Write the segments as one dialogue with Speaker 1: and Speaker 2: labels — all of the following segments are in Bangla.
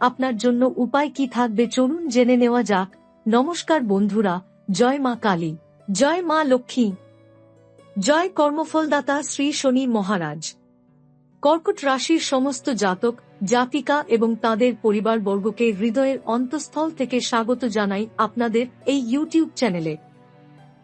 Speaker 1: আপনার জন্য উপায় কি থাকবে চলুন জেনে নেওয়া যাক। নমস্কার বন্ধুরা, জয় মা কালী, জয় মা লক্ষ্মী, জয় কর্মফলদাতা শ্রী শনি মহারাজ। কর্কট রাশির সমস্ত জাতক, জাতিকা এবং তাদের পরিবারবর্গকে হৃদয়ের অন্তঃস্থল থেকে স্বাগত জানাই আপনাদের এই ইউটিউব চ্যানেলে।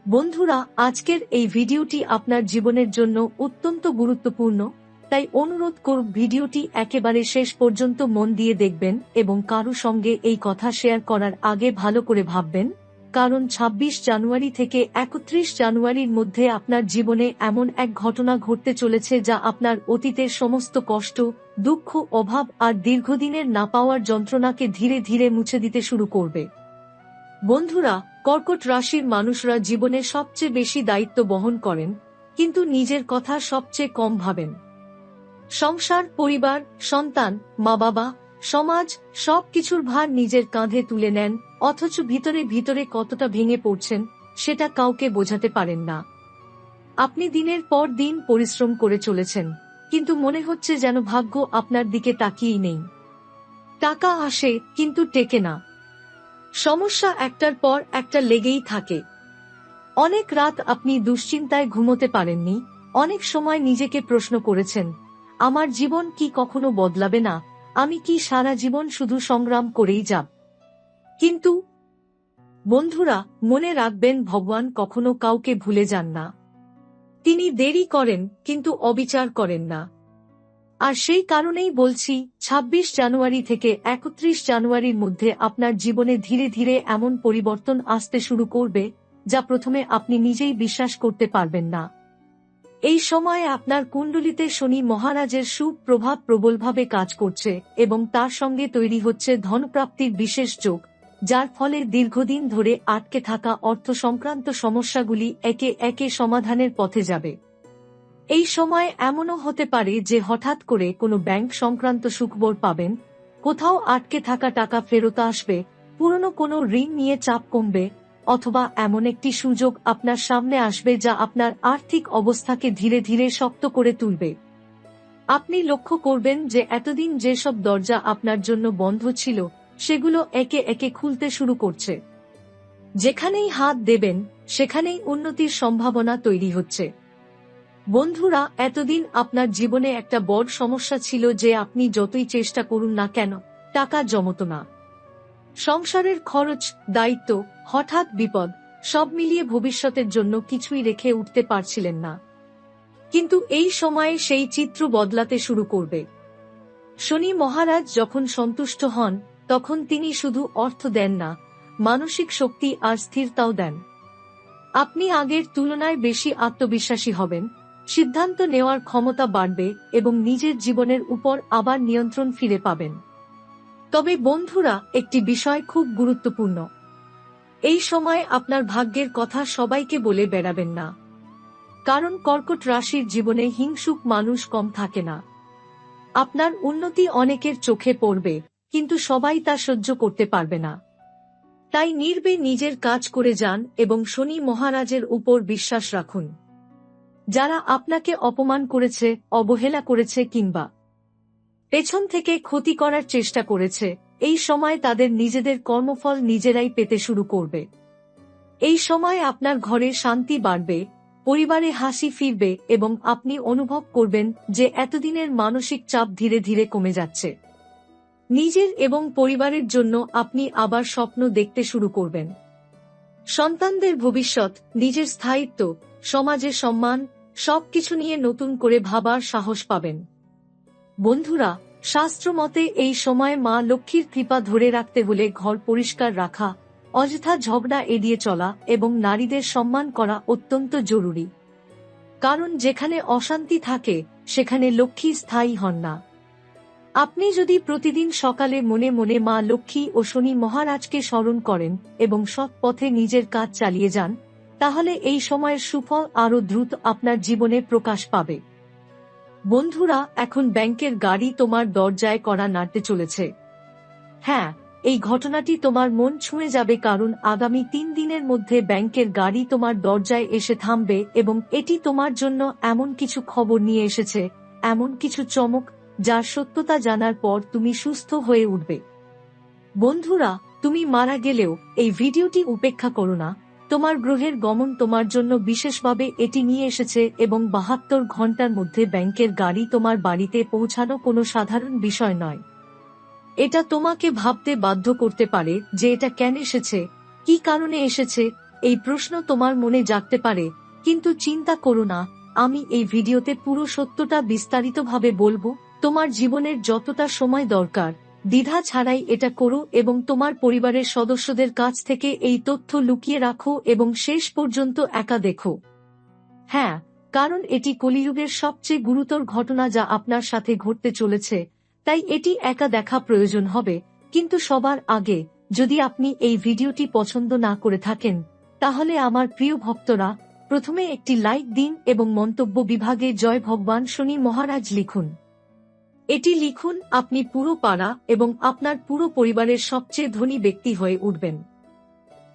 Speaker 1: বন্ধুরা, আজকের এই ভিডিওটি আপনার জীবনের জন্য অত্যন্ত গুরুত্বপূর্ণ। তাই অনুরোধ করব ভিডিওটি একেবারে শেষ পর্যন্ত মন দিয়ে দেখবেন এবং কারও সঙ্গে এই কথা শেয়ার করার আগে ভালো করে ভাববেন। কারণ ২৬ জানুয়ারি থেকে একত্রিশ জানুয়ারির মধ্যে আপনার জীবনে এমন এক ঘটনা ঘটতে চলেছে যা আপনার অতীতের সমস্ত কষ্ট, দুঃখ, অভাব আর দীর্ঘদিনের না পাওয়ার যন্ত্রণাকে ধীরে ধীরে মুছে দিতে শুরু করবে। বন্ধুরা, কর্কট রাশির মানুষরা জীবনে সবচেয়ে বেশি দায়িত্ব বহন করেন, কিন্তু নিজের কথা সবচেয়ে কম ভাবেন। সংসার, পরিবার, সন্তান মা বাবা সমাজ সব কিছুর ভার নিজের কাঁধে তুলে নেন, অথচ ভিতরে ভিতরে কতটা ভেঙে পড়ছেন, সেটা কাউকে বোঝাতে পারেন না। আপনি দিনের পর দিন পরিশ্রম করে চলেছেন, কিন্তু মনে হচ্ছে যেন ভাগ্য আপনার দিকে তাকিয়েই নেই। টাকা আসে, কিন্তু টেকে না। সমস্যা একটার পর একটা লেগেই থাকে। অনেক রাত আপনি দুশ্চিন্তায় ঘুমোতে পারেননি, অনেক সময় নিজেকে প্রশ্ন করেছেন আমার জীবন কি কখনো বদলাবে না? আমি কি সারা জীবন শুধু সংগ্রাম করেই যাব? কিন্তু, বন্ধুরা, মনে রাখবেন ভগবান কখনো কাউকে ভুলে যান না। তিনি দেরি করেন, কিন্তু অবিচার করেন না। আর সেই কারণেই বলছি ২৬ জানুয়ারি থেকে একত্রিশ জানুয়ারির মধ্যে আপনার জীবনে ধীরে ধীরে এমন পরিবর্তন আসতে শুরু করবে, যা প্রথমে আপনি নিজেই বিশ্বাস করতে পারবেন না। এই সময়ে আপনার কুণ্ডলিতে শনি মহারাজের সুপ্রভাব প্রবলভাবে কাজ করছে এবং তার সঙ্গে তৈরি হচ্ছে ধনপ্রাপ্তির বিশেষ যোগ, যার ফলে দীর্ঘদিন ধরে আটকে থাকা অর্থ সংক্রান্ত সমস্যাগুলি একে একে সমাধানের পথে যাবে। এই সময় এমনও হতে পারে যে হঠাৎ করে কোনো ব্যাংক সংক্রান্ত সুখবর পাবেন, কোথাও আটকে থাকা টাকা ফেরত আসবে, পুরনো কোনো ঋণ নিয়ে চাপ কমবে অথবা এমন একটি সুযোগ আপনার সামনে আসবে যা আপনার আর্থিক অবস্থাকে ধীরে ধীরে শক্ত করে তুলবে। আপনি লক্ষ্য করবেন যে এতদিন যেসব দরজা আপনার জন্য বন্ধ ছিল, সেগুলো একে একে খুলতে শুরু করছে। যেখানেই হাত দেবেন, সেখানেই উন্নতির সম্ভাবনা তৈরি হচ্ছে। বন্ধুরা, এতদিন আপনার জীবনে একটা বড় সমস্যা ছিল যে আপনি যতই চেষ্টা করুন না কেন, টাকা জমত না। সংসারের খরচ, দায়িত্ব, হঠাৎ বিপদ, সব মিলিয়ে ভবিষ্যতের জন্য কিছুই রেখে উঠতে পারছিলেন না। কিন্তু এই সময়ে সেই চিত্র বদলাতে শুরু করবে। শনি মহারাজ যখন সন্তুষ্ট হন, তখন তিনি শুধু অর্থ দেন না, মানসিক শক্তি আর স্থিরতাও দেন। আপনি আগের তুলনায় বেশি আত্মবিশ্বাসী হবেন, সিদ্ধান্ত নেওয়ার ক্ষমতা বাড়বে এবং নিজের জীবনের উপর আবার নিয়ন্ত্রণ ফিরে পাবেন। তবে বন্ধুরা, একটি বিষয় খুব গুরুত্বপূর্ণ। এই সময় আপনার ভাগ্যের কথা সবাইকে বলে বেড়াবেন না। কারণ কর্কট রাশির জীবনে হিংসুক মানুষ কম থাকে না। আপনার উন্নতি অনেকের চোখে পড়বে, কিন্তু সবাই তা সহ্য করতে পারবে না। তাই নির্বে নিজের কাজ করে যান এবং শনি মহারাজের উপর বিশ্বাস রাখুন। যারা আপনাকে অপমান করেছে, অবহেলা করেছে কিংবা পেছন থেকে ক্ষতি করার চেষ্টা করেছে। এই সময় তাদের নিজেদের কর্মফল নিজেরাই পেতে শুরু করবে। এই সময় আপনার ঘরে শান্তি বাড়বে, পরিবারে হাসি ফিরবে এবং আপনি অনুভব করবেন যে এতদিনের মানসিক চাপ ধীরে ধীরে কমে যাচ্ছে। নিজের এবং পরিবারের জন্য আপনি আবার স্বপ্ন দেখতে শুরু করবেন। সন্তানদের ভবিষ্যৎ, নিজের স্থায়িত্ব সমাজের সম্মান, সবকিছু নিয়ে নতুন করে ভাবার সাহস পাবেন। বন্ধুরা শাস্ত্র মতে এই সময় মা লক্ষ্মীর কৃপা ধরে রাখতে হলে ঘর পরিষ্কার রাখা, অযথা ঝগড়া এড়িয়ে চলা এবং নারীদের সম্মান করা অত্যন্ত জরুরি। কারণ যেখানে অশান্তি থাকে, সেখানে লক্ষ্মী স্থায়ী হন না। আপনি যদি প্রতিদিন সকালে মনে মনে মা লক্ষ্মী ও শনি মহারাজকে স্মরণ করেন এবং সৎ পথে নিজের কাজ চালিয়ে যান, তাহলে এই সময়ের সুফল আরও দ্রুত আপনার জীবনে প্রকাশ পাবে। বন্ধুরা, এখন ব্যাংকের গাড়ি তোমার দরজায় করা নাড়তে চলেছে। হ্যাঁ এই ঘটনাটি তোমার মন ছুঁয়ে যাবে কারণ আগামী তিন দিনের মধ্যে ব্যাংকের গাড়ি তোমার দরজায় এসে থামবে এবং এটি তোমার জন্য এমন কিছু খবর নিয়ে এসেছে, এমন কিছু চমক যার সত্যতা জানার পর তুমি সুস্থ হয়ে উঠবে। বন্ধুরা, তুমি মারা গেলেও এই ভিডিওটি উপেক্ষা করো না। তোমার গ্রহের গমন তোমার জন্য বিশেষভাবে এটি নিয়ে এসেছে এবং বাহাত্তর ঘণ্টার মধ্যে ব্যাংকের গাড়ি তোমার বাড়িতে পৌঁছানো কোনো সাধারণ বিষয় নয়। এটা তোমাকে ভাবতে বাধ্য করতে পারে যে এটা কেন এসেছে, কি কারণে এসেছে, এই প্রশ্ন তোমার মনে জাগতে পারে, কিন্তু চিন্তা করো না, আমি এই ভিডিওতে পুরো সত্যটা বিস্তারিতভাবে বলব, তোমার জীবনের যতটা সময় দরকার দ্বিধা ছাড়াই এটা করো এবং তোমার পরিবারের সদস্যদের কাছ থেকে এই তথ্য লুকিয়ে রাখো এবং শেষ পর্যন্ত একা দেখো। হ্যাঁ কারণ এটি কলিযুগের সবচেয়ে গুরুতর ঘটনা যা আপনার সাথে ঘটতে চলেছে, তাই এটি একা দেখা প্রয়োজন হবে। কিন্তু সবার আগে, যদি আপনি এই ভিডিওটি পছন্দ না করে থাকেন, তাহলে আমার প্রিয় ভক্তরা, প্রথমে একটি লাইক দিন এবং মন্তব্য বিভাগে জয় ভগবান শনি মহারাজ লিখুন। এটি লিখুন, আপনি পুরো পাড়া এবং আপনার পুরো পরিবারের সবচেয়ে ধনী ব্যক্তি হয়ে উঠবেন।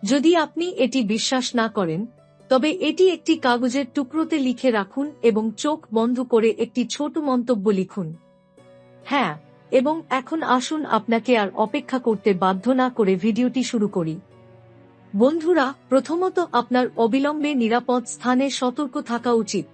Speaker 1: যদি আপনি এটি বিশ্বাস না করেন, তবে এটি একটি কাগজের টুকরোতে লিখে রাখুন এবং চোখ বন্ধ করে একটি ছোট মন্তব্য লিখুন। হ্যাঁ এবং এখন আসুন আপনাকে আর অপেক্ষা করতে বাধ্য না করে ভিডিওটি শুরু করি। বন্ধুরা, প্রথমত আপনার অবিলম্বে নিরাপদ স্থানে সতর্ক থাকা উচিত।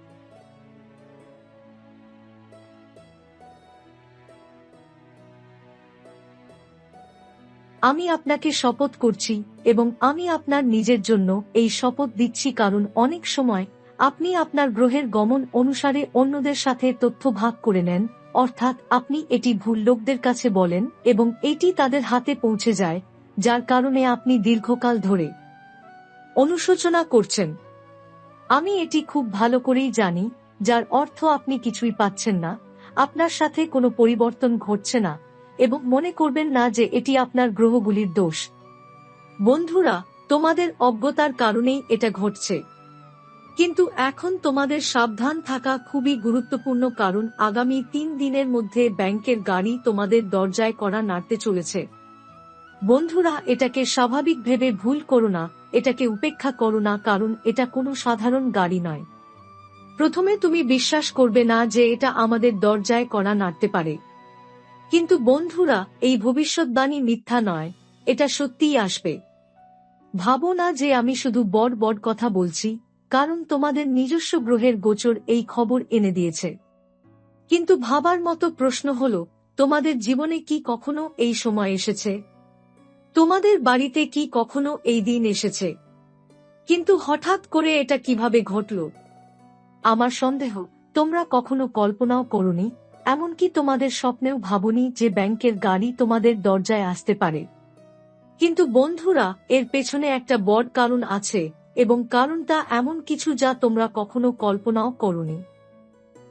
Speaker 1: আমি আপনাকে শপথ করছি এবং আমি আপনার নিজের জন্য এই শপথ দিচ্ছি কারণ অনেক সময় আপনি আপনার গ্রহের গমন অনুসারে অন্যদের সাথে তথ্য ভাগ করে নেন, অর্থাৎ আপনি এটি ভুল লোকদের কাছে বলেন এবং এটি তাদের হাতে পৌঁছে যায়, যার কারণে আপনি দীর্ঘকাল ধরে অনুশোচনা করছেন। আমি এটি খুব ভালো করেই জানি, যার অর্থ আপনি কিছুই পাচ্ছেন না, আপনার সাথে কোনো পরিবর্তন ঘটছে না এবং মনে করবেন না যে এটি আপনার গ্রহগুলির দোষ। বন্ধুরা, তোমাদের অজ্ঞতার কারণেই এটা ঘটছে। কিন্তু এখন তোমাদের সাবধান থাকা খুবই গুরুত্বপূর্ণ কারণ আগামী তিন দিনের মধ্যে ব্যাংকের গাড়ি তোমাদের দরজায় করা নাড়তে চলেছে। বন্ধুরা, এটাকে স্বাভাবিক ভেবে ভুল করো না, এটাকে উপেক্ষা করো না, কারণ এটা কোনো সাধারণ গাড়ি নয়। প্রথমে তুমি বিশ্বাস করবে না যে এটা আমাদের দরজায় করা নাড়তে পারে। কিন্তু বন্ধুরা, এই ভবিষ্যৎবাণী মিথ্যা নয়। এটা সত্যিই আসবে। ভাবো না যে আমি শুধু বড় বড় কথা বলছি, কারণ তোমাদের নিজস্ব গ্রহের গোচর এই খবর এনে দিয়েছে। কিন্তু ভাবার মতো প্রশ্ন হল, তোমাদের জীবনে কি কখনো এই সময় এসেছে? তোমাদের বাড়িতে কি কখনো এই দিন এসেছে? কিন্তু হঠাৎ করে এটা কীভাবে ঘটল? আমার সন্দেহ, তোমরা কখনো কল্পনাও করনি? এমনকি তোমাদের স্বপ্নেও ভাবনি যে ব্যাংকের গাড়ি তোমাদের দরজায় আসতে পারে। কিন্তু বন্ধুরা, এর পেছনে একটা বড় কারণ আছে, এবং কারণটা এমন কিছু যা তোমরা কখনো কল্পনাও করনি।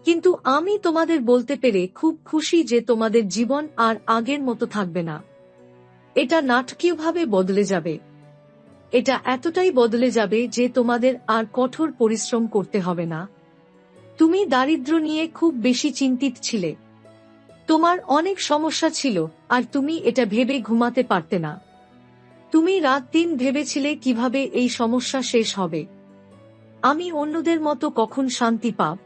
Speaker 1: কিন্তু আমি তোমাদের বলতে পেরে খুব খুশি যে তোমাদের জীবন আর আগের মতো থাকবে না। এটা নাটকীয়ভাবে বদলে যাবে। এটা এতটাই বদলে যাবে যে তোমাদের আর কঠোর পরিশ্রম করতে হবে না। তুমি দারিদ্র নিয়ে খুব বেশি চিন্তিত ছিলে। তোমার অনেক সমস্যা ছিল, আর তুমি এটা ভেবে ঘুমাতে পারতে না। তুমি রাত দিন ভেবেছিলে কীভাবে এই সমস্যা শেষ হবে। আমি অন্যদের মতো কখন শান্তি পাব?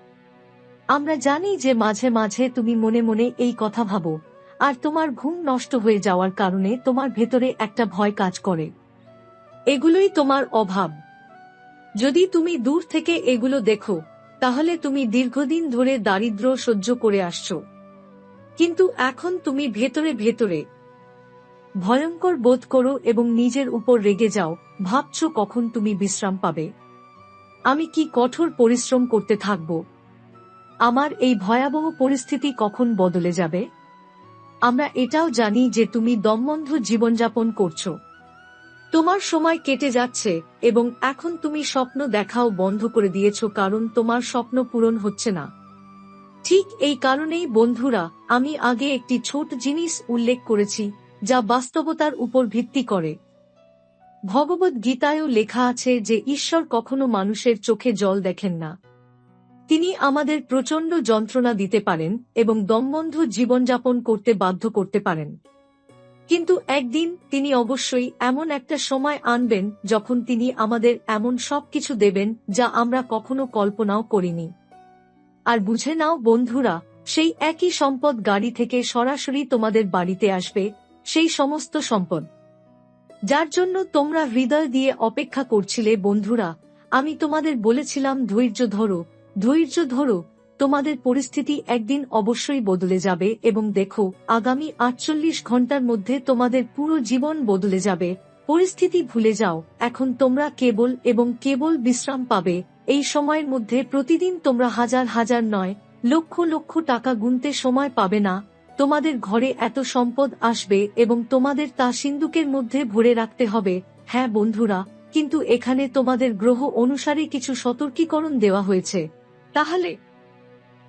Speaker 1: আমরা জানি যে মাঝে মাঝে তুমি মনে মনে এই কথা ভাবো, আর তোমার ঘুম নষ্ট হয়ে যাওয়ার কারণে তোমার ভেতরে একটা ভয় কাজ করে। এগুলোই তোমার অভাব। যদি তুমি দূর থেকে এগুলো দেখো তাহলে তুমি দীর্ঘদিন ধরে দারিদ্র সহ্য করে আসছ। কিন্তু এখন তুমি ভেতরে ভেতরে। ভয়ঙ্কর বোধ করো এবং নিজের উপর রেগে যাও, ভাবছ কখন তুমি বিশ্রাম পাবে। আমি কি কঠোর পরিশ্রম করতে থাকব? আমার এই ভয়াবহ পরিস্থিতি কখন বদলে যাবে? আমরা এটাও জানি যে তুমি দমবন্ধ জীবনযাপন করছ। তোমার সময় কেটে যাচ্ছে, এবং এখন তুমি স্বপ্ন দেখাও বন্ধ করে দিয়েছ কারণ তোমার স্বপ্ন পূরণ হচ্ছে না। ঠিক এই কারণেই বন্ধুরা, আমি আগে একটি ছোট জিনিস উল্লেখ করেছি, যা বাস্তবতার উপর ভিত্তি করে। ভগবত গীতায়ও লেখা আছে যে ঈশ্বর কখনো মানুষের চোখে জল দেখেন না। তিনি আমাদের প্রচণ্ড যন্ত্রণা দিতে পারেন এবং দমবন্ধ জীবনযাপন করতে বাধ্য করতে পারেন। কিন্তু একদিন তিনি অবশ্যই এমন একটা সময় আনবেন যখন তিনি আমাদের এমন সবকিছু দেবেন যা আমরা কখনো কল্পনাও করিনি। আর বুঝে নাও বন্ধুরা, সেই একই সম্পদ গাড়ি থেকে সরাসরি তোমাদের বাড়িতে আসবে, সেই সমস্ত সম্পদ। যার জন্য তোমরা হৃদয় দিয়ে অপেক্ষা করছিলে, বন্ধুরা, আমি তোমাদের বলেছিলাম ধৈর্য ধরো ধৈর্য ধরো তোমাদের পরিস্থিতি একদিন অবশ্যই বদলে যাবে এবং দেখো, আগামী আটচল্লিশ ঘণ্টার মধ্যে তোমাদের পুরো জীবন বদলে যাবে। পরিস্থিতি ভুলে যাও, এখন তোমরা কেবল এবং কেবল বিশ্রাম পাবে। এই সময়ের মধ্যে প্রতিদিন তোমরা হাজার হাজার নয়, লক্ষ লক্ষ টাকা গুনতে সময় পাবে না। তোমাদের ঘরে এত সম্পদ আসবে এবং তোমাদের তা সিন্ধুকের মধ্যে ভরে রাখতে হবে। হ্যাঁ বন্ধুরা, কিন্তু এখানে তোমাদের গ্রহ অনুসারে কিছু সতর্কীকরণ দেওয়া হয়েছে। তাহলে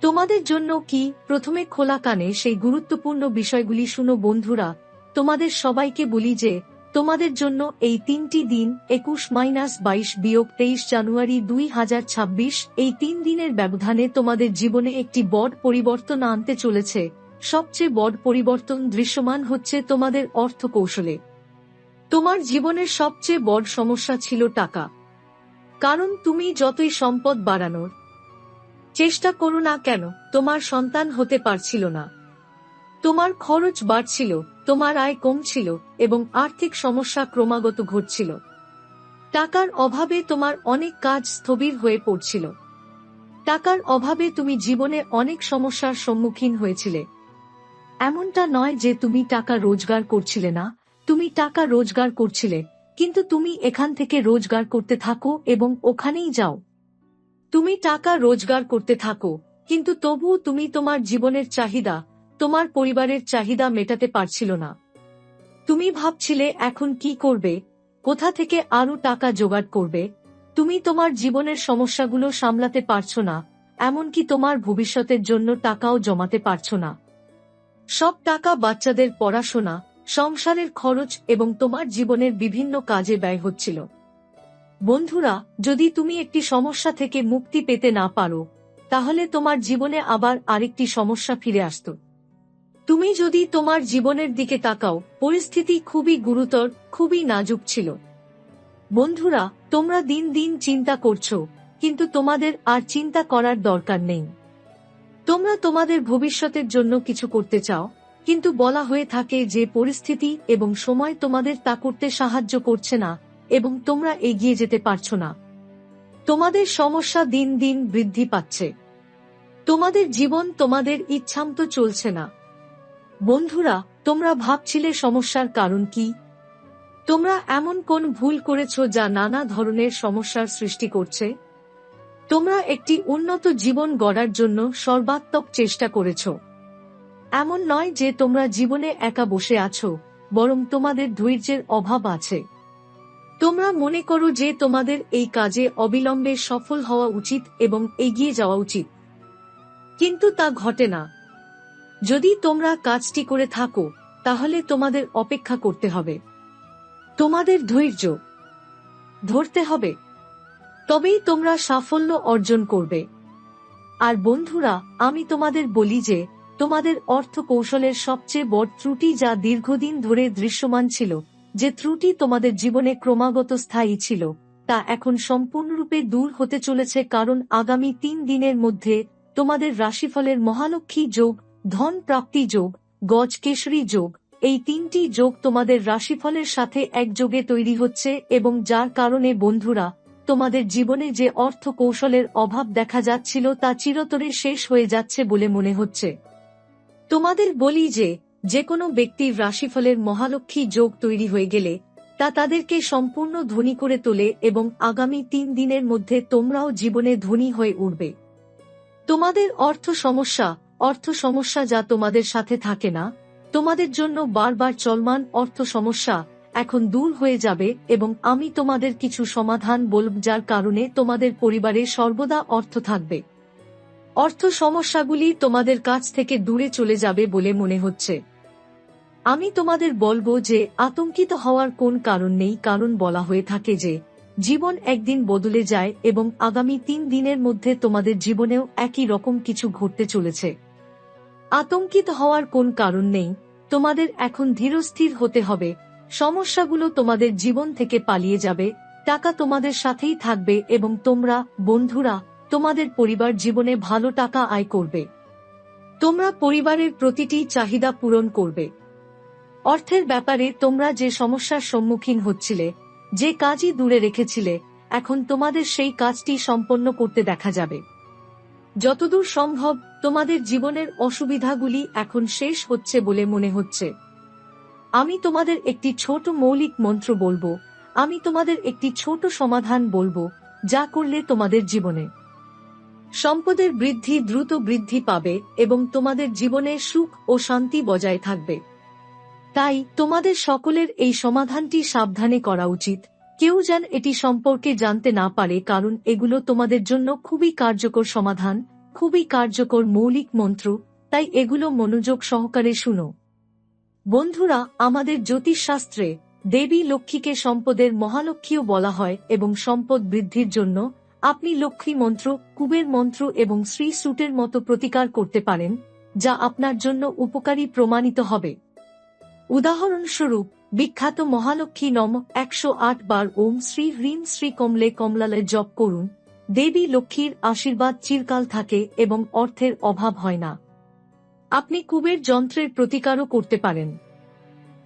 Speaker 1: তোমাদের জন্য কি প্রথমে খোলা কানে সেই গুরুত্বপূর্ণ বিষয়গুলি শুনো বন্ধুরা। তোমাদের সবাইকে বলি যে, তোমাদের জন্য এই তিনটি দিন, একুশ মাইনাস বাইশ বিয়োগ তেইশ জানুয়ারি দুই হাজার ছাব্বিশ, এই তিন দিনের ব্যবধানে তোমাদের জীবনে একটি বড় পরিবর্তন আনতে চলেছে। সবচেয়ে বড় পরিবর্তন দৃশ্যমান হচ্ছে তোমাদের অর্থ কৌশলে তোমার জীবনের সবচেয়ে বড় সমস্যা ছিল টাকা। কারণ তুমি যতই সম্পদ বাড়ানোর চেষ্টা করো না কেন, তোমার সন্তান হতে পারছিল না। তোমার খরচ বাড়ছিল, তোমার আয় কমছিল এবং আর্থিক সমস্যা ক্রমাগত ঘটছিল। টাকার অভাবে তোমার অনেক কাজ স্থবির হয়ে পড়ছিল। টাকার অভাবে তুমি জীবনে অনেক সমস্যার সম্মুখীন হয়েছিলে। এমনটা নয় যে তুমি টাকা রোজগার করছিলে না, তুমি টাকা রোজগার করছিলে, কিন্তু তুমি এখান থেকে রোজগার করতে থাকো এবং ওখানেই যাও। তুমি টাকা রোজগার করতে থাকো, কিন্তু তবুও তুমি তোমার জীবনের চাহিদা, তোমার পরিবারের চাহিদা মেটাতে পারছিল না। তুমি ভাবছিলে, এখন কি করবে? কোথা থেকে আরও টাকা জোগাড় করবে? তুমি তোমার জীবনের সমস্যাগুলো সামলাতে পারছ না, এমনকি তোমার ভবিষ্যতের জন্য টাকাও জমাতে পারছ না। সব টাকা বাচ্চাদের পড়াশোনা, সংসারের খরচ এবং তোমার জীবনের বিভিন্ন কাজে ব্যয় হচ্ছিল। বন্ধুরা, যদি তুমি একটি সমস্যা থেকে মুক্তি পেতে না পারো, তাহলে তোমার জীবনে আবার আরেকটি সমস্যা ফিরে আসত। তুমি যদি তোমার জীবনের দিকে তাকাও, পরিস্থিতি খুবই গুরুতর, খুবই নাজুক ছিল। বন্ধুরা, তোমরা দিন দিন চিন্তা করছ, কিন্তু তোমাদের আর চিন্তা করার দরকার নেই। তোমরা তোমাদের ভবিষ্যতের জন্য কিছু করতে চাও, কিন্তু বলা হয়ে থাকে যে পরিস্থিতি এবং সময় তোমাদের তা করতে সাহায্য করছে না এবং তোমরা এগিয়ে যেতে পারছ না। তোমাদের সমস্যা দিন দিন বৃদ্ধি পাচ্ছে। তোমাদের জীবন তোমাদের ইচ্ছামতো চলছে না। বন্ধুরা, তোমরা ভাবছিলে সমস্যার কারণ কি? তোমরা এমন কোন ভুল করেছ যা নানা ধরনের সমস্যার সৃষ্টি করছে? তোমরা একটি উন্নত জীবন গড়ার জন্য সর্বাত্মক চেষ্টা করেছ। এমন নয় যে তোমরা জীবনে একা বসে আছো, বরং তোমাদের ধৈর্যের অভাব আছে। তোমরা মনে করো যে তোমাদের এই কাজে অবিলম্বে সফল হওয়া উচিত এবং এগিয়ে যাওয়া উচিত। কিন্তু তা ঘটে না। যদি তোমরা কাজটি করে থাকো, তাহলে তোমাদের অপেক্ষা করতে হবে। তোমাদের ধৈর্য ধরতে হবে। তবেই তোমরা সাফল্য অর্জন করবে। আর বন্ধুরা, আমি তোমাদের বলি যে, তোমাদের অর্থ কৌশলের সবচেয়ে বড় ত্রুটি যা দীর্ঘদিন ধরে দৃশ্যমান ছিল যে ত্রুটি তোমাদের জীবনে ক্রমাগত স্থায়ী ছিল, তা এখন সম্পূর্ণরূপে দূর হতে চলেছে কারণ আগামী তিন দিনের মধ্যে তোমাদের রাশিফলের মহালক্ষ্মী যোগ, ধন প্রাপ্তি যোগ, গজ কেশরী যোগ, এই তিনটি যোগ তোমাদের রাশিফলের সাথে একযোগে তৈরি হচ্ছে এবং যার কারণে বন্ধুরা, তোমাদের জীবনে যে অর্থ কৌশলের অভাব দেখা যাচ্ছিল তা চিরতরে শেষ হয়ে যাচ্ছে বলে মনে হচ্ছে। তোমাদের বলি যে যে কোনো ব্যক্তির রাশিফলের মহালক্ষ্মী যোগ তৈরি হয়ে গেলে, তা তাদেরকে সম্পূর্ণ ধনী করে তোলে এবং আগামী তিন দিনের মধ্যে তোমরাও জীবনে ধনী হয়ে উঠবে। তোমাদের অর্থ সমস্যা অর্থ সমস্যা যা তোমাদের সাথে থাকে না, তোমাদের জন্য বারবার চলমান অর্থ সমস্যা এখন দূর হয়ে যাবে এবং আমি তোমাদের কিছু সমাধান বলব যার কারণে তোমাদের পরিবারে সর্বদা অর্থ থাকবে। অর্থ সমস্যাগুলি তোমাদের কাছ থেকে দূরে চলে যাবে বলে মনে হচ্ছে। আমি তোমাদের বলব যে, আতঙ্কিত হওয়ার কোন কারণ নেই, কারণ বলা হয়ে থাকে যে, জীবন একদিন বদলে যায় এবং আগামী তিন দিনের মধ্যে তোমাদের জীবনেও একই রকম কিছু ঘটতে চলেছে। আতঙ্কিত হওয়ার কোন কারণ নেই, তোমাদের এখন ধীরস্থির হতে হবে, সমস্যাগুলো তোমাদের জীবন থেকে পালিয়ে যাবে, টাকা তোমাদের সাথেই থাকবে এবং তোমরা, বন্ধুরা তোমাদের পরিবার জীবনে ভালো টাকা আয় করবে। তোমরা পরিবারের প্রতিটি চাহিদা পূরণ করবে। অর্থের ব্যাপারে তোমরা যে সমস্যার সম্মুখীন হচ্ছিলে, যে কাজই দূরে রেখেছিলে, এখন তোমাদের সেই কাজটি সম্পন্ন করতে দেখা যাবে। যতদূর সম্ভব তোমাদের জীবনের অসুবিধাগুলি এখন শেষ হচ্ছে বলে মনে হচ্ছে। আমি তোমাদের একটি ছোট মৌলিক মন্ত্র বলব, আমি তোমাদের একটি ছোট সমাধান বলব, যা করলে তোমাদের জীবনে সম্পদের বৃদ্ধি দ্রুত বৃদ্ধি পাবে এবং তোমাদের জীবনে সুখ ও শান্তি বজায় থাকবে। তাই তোমাদের সকলের এই সমাধানটি সাবধানে করা উচিত। কেউ যেন এটি সম্পর্কে জানতে না পারে কারণ এগুলো তোমাদের জন্য খুবই কার্যকর সমাধান, খুবই কার্যকর মৌলিক মন্ত্র, তাই এগুলো মনোযোগ সহকারে শুনো। বন্ধুরা, আমাদের জ্যোতিষশাস্ত্রে দেবী লক্ষ্মীকে সম্পদের মহালক্ষ্মীও বলা হয় এবং সম্পদ বৃদ্ধির জন্য আপনি লক্ষ্মী মন্ত্র, কুবের মন্ত্র এবং শ্রী সুটের মতো প্রতিকার করতে পারেন, যা আপনার জন্য উপকারী প্রমাণিত হবে। উদাহরণস্বরূপ, বিখ্যাত মহালক্ষ্মী নম একশো আট বার ওম শ্রী হ্রিম শ্রী কমলে কমলালে জপ করুন, দেবী লক্ষ্মীর আশীর্বাদ চিরকাল থাকে এবং অর্থের অভাব হয় না। আপনি কুবের যন্ত্রের প্রতিকারও করতে পারেন।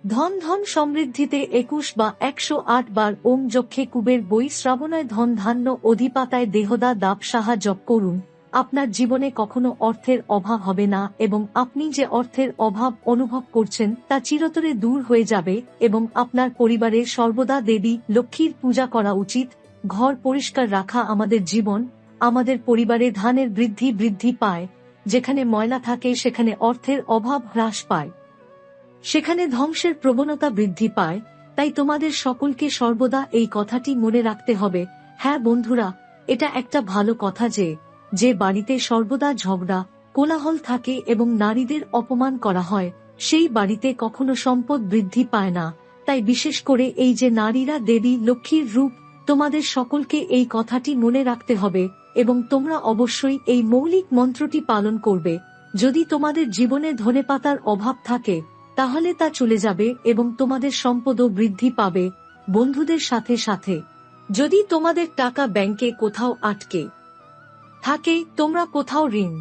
Speaker 1: ধন ধন সমৃদ্ধিতে একুশ বা একশো আট বার ওম যক্ষে কুবের বই শ্রাবণায় ধন ধান্য অধিপাতায় দেহদা দাপ সাহা জপ করুন। আপনার জীবনে কখনো অর্থের অভাব হবে না এবং আপনি যে অর্থের অভাব অনুভব করছেন তা চিরতরে দূর হয়ে যাবে এবং আপনার পরিবারে সর্বদা দেবী লক্ষ্মীর পূজা করা উচিত। ঘর পরিষ্কার রাখা আমাদের জীবন, আমাদের পরিবারে ধানের বৃদ্ধি বৃদ্ধি পায়। যেখানে ময়লা থাকে সেখানে অর্থের অভাব হ্রাস পায়। সেখানে ধ্বংসের প্রবণতা বৃদ্ধি পায়, তাই তোমাদের সকলকে সর্বদা এই কথাটি মনে রাখতে হবে। হ্যাঁ বন্ধুরা, এটা একটা ভালো কথা যে যে বাড়িতে সর্বদা ঝগড়া, কোলাহল থাকে এবং নারীদের অপমান করা হয়, সেই বাড়িতে কখনো সম্পদ বৃদ্ধি পায় না। তাই বিশেষ করে এই যে নারীরা দেবী, লক্ষ্মীর রূপ, তোমাদের সকলকে এই কথাটি মনে রাখতে হবে এবং তোমরা অবশ্যই এই মৌলিক মন্ত্রটি পালন করবে। যদি তোমাদের জীবনে ধনে পাতার অভাব থাকে তাহলে তা চলে যাবে এবং তোমাদের সম্পদও বৃদ্ধি পাবে বন্ধুদের সাথে সাথে। যদি তোমাদের টাকা ব্যাংকে কোথাও আটকে থাকে, তোমরা কোথাও ঋণ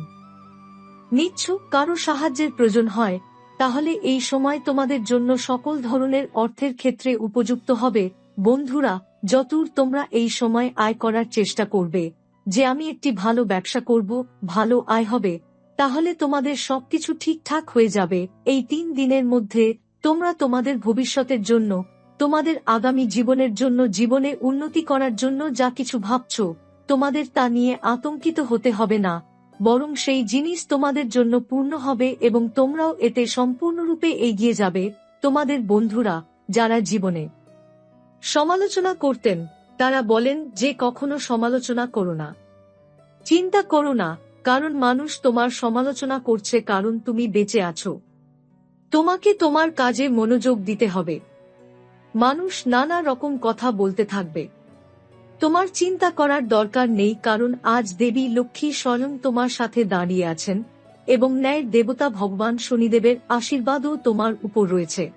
Speaker 1: নিচ্ছ, কারও সাহায্যের প্রয়োজন হয়, তাহলে এই সময় তোমাদের জন্য সকল ধরনের অর্থের ক্ষেত্রে উপযুক্ত হবে। বন্ধুরা যতুর তোমরা এই সময় আয় করার চেষ্টা করবে, যে আমি একটি ভালো ব্যবসা করব, ভালো আয় হবে তাহলে তোমাদের সবকিছু ঠিকঠাক হয়ে যাবে। এই তিন দিনের মধ্যে তোমরা তোমাদের ভবিষ্যতের জন্য, তোমাদের আগামী জীবনের জন্য, জীবনে উন্নতি করার জন্য যা কিছু ভাবছ, তোমাদের তা নিয়ে আতঙ্কিত হতে হবে না। বরং সেই জিনিস তোমাদের জন্য পূর্ণ হবে এবং তোমরাও এতে সম্পূর্ণরূপে এগিয়ে যাবে, তোমাদের বন্ধুরা, যারা জীবনে সমালোচনা করতেন, তারা বলেন যে কখনো সমালোচনা করো না। চিন্তা করো না কারণ মানুষ তোমার সমালোচনা করছে কারণ তুমি বেঁচে আছো। তোমাকে তোমার কাজে মনোযোগ দিতে হবে। মানুষ নানা রকম কথা বলতে থাকবে। তোমার চিন্তা করার দরকার নেই কারণ আজ দেবী লক্ষ্মী স্বয়ং তোমার সাথে দাঁড়িয়ে আছেন এবং ন্যায়ের দেবতা ভগবান শনিদেবের আশীর্বাদও তোমার উপর রয়েছে।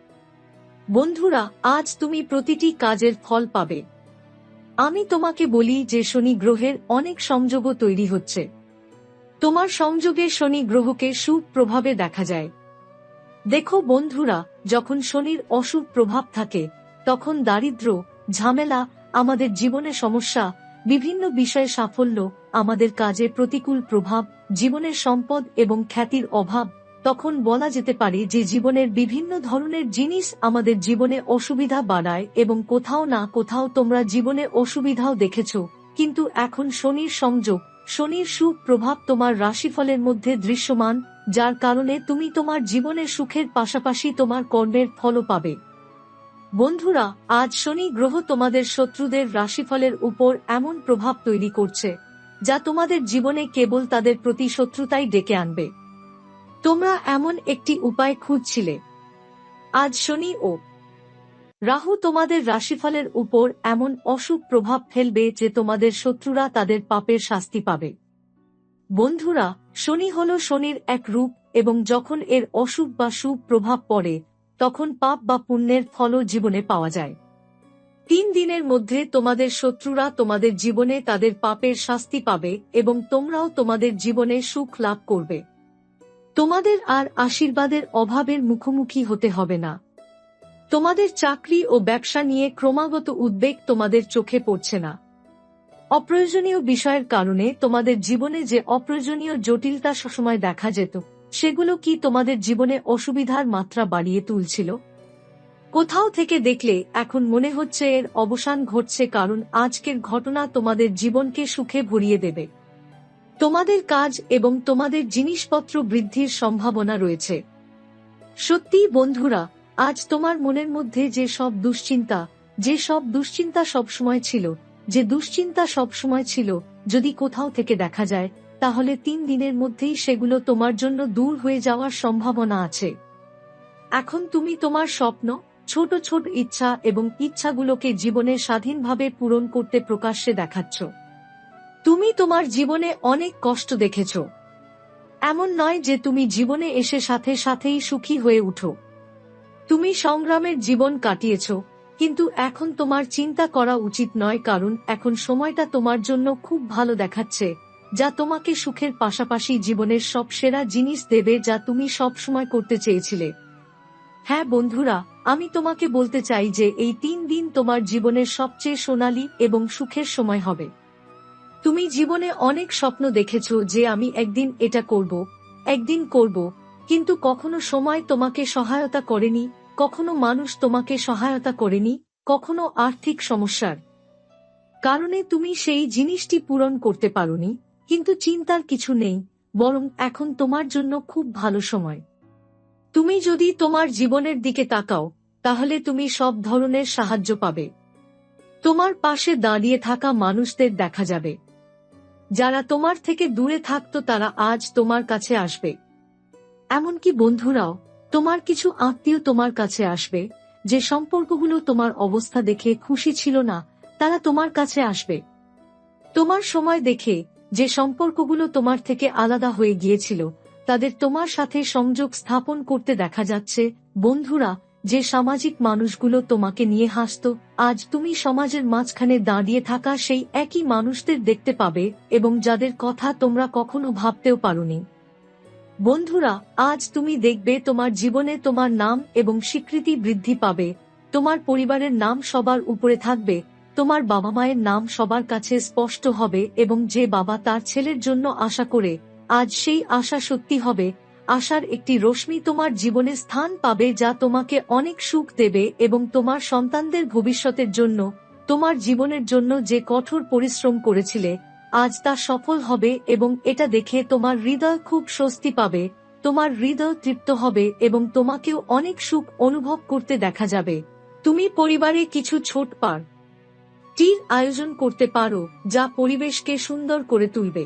Speaker 1: বন্ধুরা, আজ তুমি প্রতিটি কাজের ফল পাবে। আমি তোমাকে বলি যে শনি গ্রহের অনেক সংযোগও তৈরি হচ্ছে। তোমার সংযোগে শনি গ্রহকে সুখ প্রভাবে দেখা যায়। দেখো বন্ধুরা, যখন শনির অশুভ প্রভাব থাকে, তখন দারিদ্র, ঝামেলা, আমাদের জীবনে সমস্যা, বিভিন্ন বিষয়ে সাফল্য, আমাদের কাজে প্রতিকূল প্রভাব, জীবনের সম্পদ এবং খ্যাতির অভাব, তখন বলা যেতে পারে যে জীবনের বিভিন্ন ধরনের জিনিস আমাদের জীবনে অসুবিধা বাড়ায় এবং কোথাও না কোথাও তোমরা জীবনে অসুবিধাও দেখেছ। কিন্তু এখন শনির সংযোগ শনির সুখ প্রভাব তোমার রাশিফলের মধ্যে দৃশ্যমান, যার কারণে তুমি তোমার জীবনের সুখের পাশাপাশি তোমার কর্মের ফলও পাবে। বন্ধুরা, আজ শনি গ্রহ তোমাদের শত্রুদের রাশিফলের উপর এমন প্রভাব তৈরি করছে, যা তোমাদের জীবনে কেবল তাদের প্রতি শত্রুতাই ডেকে আনবে। তোমরা এমন একটি উপায় খুঁজছিলে। আজ শনি ও রাহু তোমাদের রাশিফলের উপর এমন অশুভ প্রভাব ফেলবে যে তোমাদের শত্রুরা তাদের পাপের শাস্তি পাবে। বন্ধুরা, শনি হল শনির এক রূপ এবং যখন এর অশুভ বা শুভ প্রভাব পড়ে, তখন পাপ বা পুণ্যের ফলও জীবনে পাওয়া যায়। তিন দিনের মধ্যে তোমাদের শত্রুরা তোমাদের জীবনে তাদের পাপের শাস্তি পাবে এবং তোমরাও তোমাদের জীবনে সুখ লাভ করবে। তোমাদের আর আশীর্বাদের অভাবের মুখোমুখি হতে হবে না। তোমাদের চাকরি ও ব্যবসা নিয়ে ক্রমাগত উদ্বেগ তোমাদের চোখে পড়ছে না। অপ্রয়োজনীয় বিষয়ের কারণে তোমাদের জীবনে যে অপ্রয়োজনীয় জটিলতা সবসময় দেখা যেত, সেগুলো কি তোমাদের জীবনে অসুবিধার মাত্রা বাড়িয়ে তুলছিল? কোথাও থেকে দেখলে এখন মনে হচ্ছে এর অবসান ঘটছে কারণ আজকের ঘটনা তোমাদের জীবনকে সুখে ভরিয়ে দেবে। তোমাদের কাজ এবং তোমাদের জিনিসপত্র বৃদ্ধির সম্ভাবনা রয়েছে। সত্যি বন্ধুরা আজ তোমার মনের মধ্যে যে সব দুশ্চিন্তা, যে সব দুশ্চিন্তা সবসময় ছিল, যে দুশ্চিন্তা সবসময় ছিল, যদি কোথাও থেকে দেখা যায়, তাহলে তিন দিনের মধ্যেই সেগুলো তোমার জন্য দূর হয়ে যাওয়ার সম্ভাবনা আছে। এখন তুমি তোমার স্বপ্ন, ছোট ছোট ইচ্ছা এবং ইচ্ছাগুলোকে জীবনে স্বাধীনভাবে পূরণ করতে প্রকাশ্যে দেখাচ্ছ। তুমি তোমার জীবনে অনেক কষ্ট দেখেছ। এমন নয় যে তুমি জীবনে এসে সাথে সাথেই সুখী হয়ে উঠো। তুমি সংগ্রামের জীবন কাটিয়েছ, কিন্তু এখন তোমার চিন্তা করা উচিত নয় কারণ এখন সময়টা তোমার জন্য খুব ভালো দেখাচ্ছে, যা তোমাকে সুখের পাশাপাশি জীবনের সব সেরা জিনিস দেবে যা তুমি সব সময় করতে চেয়েছিলে। হ্যাঁ বন্ধুরা, আমি তোমাকে বলতে চাই যে এই তিন দিন তোমার জীবনের সবচেয়ে সোনালী এবং সুখের সময় হবে। তুমি জীবনে অনেক স্বপ্ন দেখেছ যে আমি একদিন এটা করব, একদিন করব কিন্তু কখনো সময় তোমাকে সহায়তা করেনি, কখনো মানুষ তোমাকে সহায়তা করেনি, কখনো আর্থিক সমস্যার কারণে তুমি সেই জিনিসটি পূরণ করতে পারোনি, কিন্তু চিন্তার কিছু নেই, বরং এখন তোমার জন্য খুব ভালো সময়। তুমি যদি তোমার জীবনের দিকে তাকাও, তাহলে তুমি সব ধরনের সাহায্য পাবে। তোমার পাশে দাঁড়িয়ে থাকা মানুষদের দেখা যাবে। যারা তোমার থেকে দূরে থাকত তারা আজ তোমার কাছে আসবে। এমনকি বন্ধুরাও, তোমার কিছু আত্মীয় তোমার কাছে আসবে, যে সম্পর্কগুলো তোমার অবস্থা দেখে খুশি ছিল না, তারা তোমার কাছে আসবে। তোমার সময় দেখে, যে সম্পর্কগুলো তোমার থেকে আলাদা হয়ে গিয়েছিল, তাদের তোমার সাথে সংযোগ স্থাপন করতে দেখা যাচ্ছে, বন্ধুরা, যে সামাজিক মানুষগুলো তোমাকে নিয়ে হাসত, আজ তুমি সমাজের মাঝখানে দাঁড়িয়ে থাকা সেই একই মানুষদের দেখতে পাবে, এবং যাদের কথা তোমরা কখনো ভাবতেও পারোনি। বন্ধুরা, আজ তুমি দেখবে তোমার জীবনে তোমার নাম এবং স্বীকৃতি বৃদ্ধি পাবে। তোমার পরিবারের নাম সবার উপরে থাকবে, তোমার বাবা মায়ের নাম সবার কাছে স্পষ্ট হবে এবং যে বাবা তার ছেলের জন্য আশা করে, আজ সেই আশা সত্যি হবে। আশার একটি রশ্মি তোমার জীবনে স্থান পাবে যা তোমাকে অনেক সুখ দেবে এবং তোমার সন্তানদের ভবিষ্যতের জন্য, তোমার জীবনের জন্য যে কঠোর পরিশ্রম করেছিলে আজ তা সফল হবে এবং এটা দেখে তোমার হৃদয় খুব স্বস্তি পাবে, তোমার হৃদয় তৃপ্ত হবে এবং তোমাকেও অনেক সুখ অনুভব করতে দেখা যাবে। তুমি পরিবারে কিছু ছোট পার, টির আয়োজন করতে পারো, যা পরিবেশকে সুন্দর করে তুলবে।